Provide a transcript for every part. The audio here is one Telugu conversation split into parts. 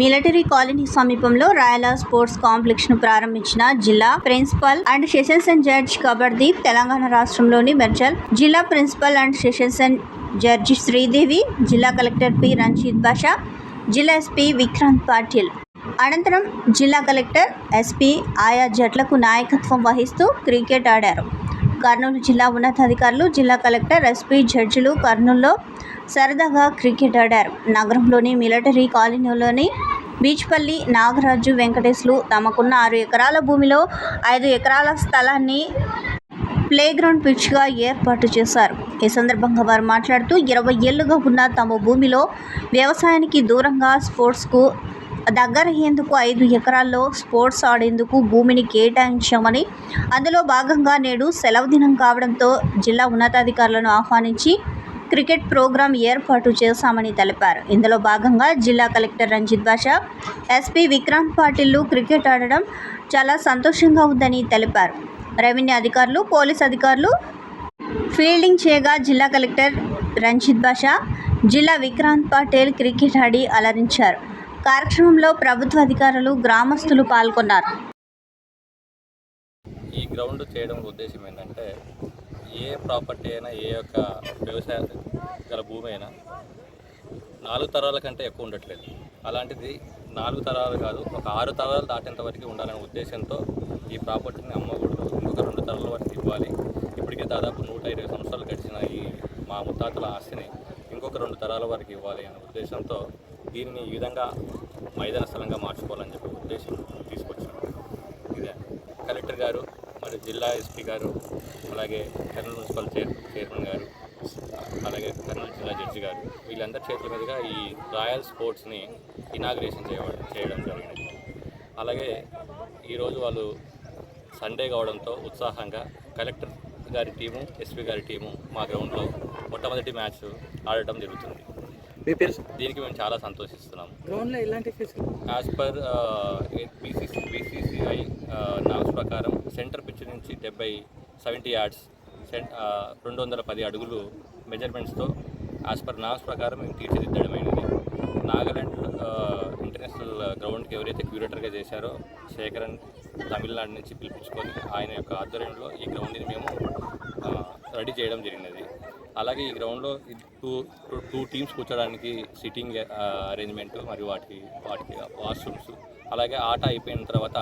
మిలిటరీ కాలనీ సమీపంలో రాయల స్పోర్ట్స్ కాంప్లెక్స్ను ప్రారంభించిన జిల్లా principal and sessions and judge Kabardeep Telangana రాష్ట్రంలోని మెర్జల్ జిల్లా principal and sessions and judge Sridevi జిల్లా కలెక్టర్ పి. రంజిత్ బాషా జిల్లా ఎస్పీ విక్రాంత్ పాటిల్. అనంతరం జిల్లా కలెక్టర్ ఎస్పీ ఆయా జట్లకు నాయకత్వం వహిస్తూ క్రికెట్ ఆడారు. కర్నూలు జిల్లా ఉన్నతాధికారులు జిల్లా కలెక్టర్ ఎస్పీ జడ్జిలు కర్నూలులో సరదాగా క్రికెట్ ఆడారు. నగరంలోని మిలిటరీ కాలనీలోని బీచ్పల్లి నాగరాజు వెంకటేశ్లు తమకున్న ఆరు ఎకరాల భూమిలో ఐదు ఎకరాల స్థలాన్ని ప్లేగ్రౌండ్ పిచ్గా ఏర్పాటు చేశారు. ఈ సందర్భంగా వారు మాట్లాడుతూ ఇరవై ఏళ్ళుగా ఉన్న తమ భూమిలో వ్యవసాయానికి దూరంగా స్పోర్ట్స్కు దగ్గరయ్యేందుకు ఐదు ఎకరాల్లో స్పోర్ట్స్ ఆడేందుకు భూమిని కేటాయించామని అందులో భాగంగా నేడు సెలవు దినం కావడంతో జిల్లా ఉన్నతాధికారులను ఆహ్వానించి క్రికెట్ ప్రోగ్రాం ఏర్పాటు చేశామని తెలిపారు. ఇందులో భాగంగా జిల్లా కలెక్టర్ రంజిత్ బాషా ఎస్పీ విక్రాంత్ పాటిల్లు క్రికెట్ ఆడడం చాలా సంతోషంగా ఉందని తెలిపారు. రెవెన్యూ అధికారులు పోలీస్ అధికారులు ఫీల్డింగ్ చేయగా జిల్లా కలెక్టర్ రంజిత్ బాషా జిల్లా విక్రాంత్ పాటేల్ క్రికెట్ ఆడి అలరించారు. కార్యక్రమంలో ప్రభుత్వ అధికారులు గ్రామస్తులు పాల్గొన్నారు. ఈ గ్రౌండ్ చేయడం ఉద్దేశం ఏంటంటే ఏ ప్రాపర్టీ అయినా ఏ యొక్క వ్యవసాయ గల భూమి అయినా నాలుగు తరాల కంటే ఎక్కువ ఉండట్లేదు. అలాంటిది నాలుగు తరాలు కాదు ఒక ఆరు తరాలు దాటేంత వరకు ఉండాలనే ఉద్దేశంతో ఈ ప్రాపర్టీని అమ్మకూడదు. ఇంకొక రెండు తరాల వరకు ఇవ్వాలి. ఇప్పటికే దాదాపు నూట ఇరవై సంవత్సరాలు గడిచిన ఈ మా ముత్తాతల ఆస్తిని ఇంకొక రెండు తరాల వరకు ఇవ్వాలి అనే ఉద్దేశంతో దీన్ని ఈ విధంగా మైదాన స్థలంగా మార్చుకోవాలని చెప్పి ఉద్దేశం తీసుకొచ్చాను ఇదే కలెక్టర్ గారు మరి జిల్లా ఎస్పీ గారు అలాగే కర్నూలు మున్సిపల్ చైర్ చైర్మన్ గారు అలాగే కర్నూలు జిల్లా జడ్జి గారు వీళ్ళందరి చేతుల మీదుగా ఈ రాయల్ స్పోర్ట్స్ని ఇనాగ్రేషన్ చేయడం చేయడం జరిగింది. అలాగే ఈరోజు వాళ్ళు సండే కావడంతో ఉత్సాహంగా కలెక్టర్ గారి టీము ఎస్పీ గారి టీము మా గ్రౌండ్లో మొట్టమొదటి మ్యాచ్ ఆడటం జరుగుతుంది. మీ పేరు? దీనికి మేము చాలా సంతోషిస్తున్నాం గ్రౌండ్లో ఎలాంటి as per BCC BCCI norms ప్రకారం సెంటర్ పిచ్ నుంచి డెబ్బై సెవెంటీ యార్డ్స్ రెండు వందల పది అడుగులు మెజర్మెంట్స్తో యాజ్ పర్ నామ్స్ ప్రకారం మేము తీర్చిదిద్దడమైనది నాగాలాండ్ ఇంటర్నేషనల్ గ్రౌండ్కి ఎవరైతే క్యూరేటర్గా చేశారో శేఖరన్ తమిళనాడు నుంచి పిలిపించుకొని ఆయన యొక్క ఆధ్వర్యంలో ఈ గ్రౌండ్ని మేము రెడీ చేయడం జరిగినది. అలాగే ఈ గ్రౌండ్లో టూ టూ టీమ్స్ కూర్చోడానికి సిట్టింగ్ అరేంజ్మెంట్ మరియు వాటికి వాటికి వాష్రూమ్స్. అలాగే ఆట అయిపోయిన తర్వాత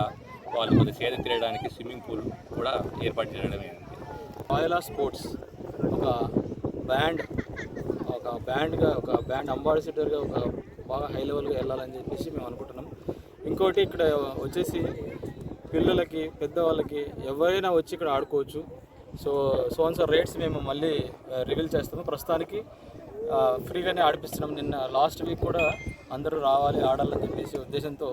వాళ్ళు కొద్ది సేద తీరడానికి స్విమ్మింగ్ పూల్ కూడా ఏర్పాటు చేయడం అయింది రాయలా స్పోర్ట్స్ ఒక బ్యాండ్ ఒక బ్యాండ్గా ఒక బ్యాండ్ అంబాసిడర్గా ఒక బాగా హై లెవెల్గా వెళ్ళాలని చెప్పేసి మేము అనుకుంటున్నాం. ఇంకోటి ఇక్కడ వచ్చేసి పిల్లలకి పెద్దవాళ్ళకి ఎవరైనా వచ్చి ఇక్కడ ఆడుకోవచ్చు. సో సోన్స్ రేట్స్ మేము మళ్ళీ uh, రివీల్ చేస్తాము. ప్రస్తుతానికి uh, ఫ్రీగానే ఆడిపిస్తున్నాం. నిన్న లాస్ట్ వీక్ కూడా అందరూ రావాలి ఆడాలని చెప్పేసి ఉద్దేశంతో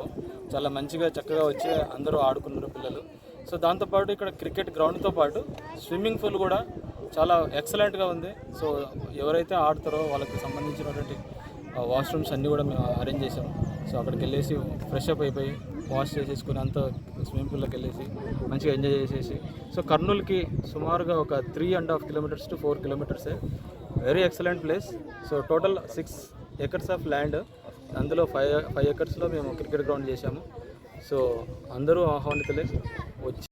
చాలా మంచిగా చక్కగా వచ్చి అందరూ ఆడుకున్నారు పిల్లలు. సో దాంతోపాటు ఇక్కడ క్రికెట్ గ్రౌండ్తో పాటు స్విమ్మింగ్ పూల్ కూడా చాలా ఎక్సలెంట్గా ఉంది. సో ఎవరైతే ఆడతారో వాళ్ళకి సంబంధించినటువంటి వాష్రూమ్స్ అన్నీ కూడా మేము అరేంజ్ చేసాం సో అక్కడికి వెళ్ళేసి ఫ్రెష్ అప్ అయిపోయి వాష్ చేసేసుకుని అంతా స్విమ్మింగ్ పూల్లోకి వెళ్ళేసి మంచిగా ఎంజాయ్ చేసేసి. సో కర్నూలుకి సుమారుగా ఒక three and half kilometres to four కిలోమీటర్సే very excellent place so total six acres of land అందులో ఫైవ్ ఫైవ్ ఎకర్స్లో మేము క్రికెట్ గ్రౌండ్ చేశాము. సో అందరూ ఆహ్వానితులే. వచ్చి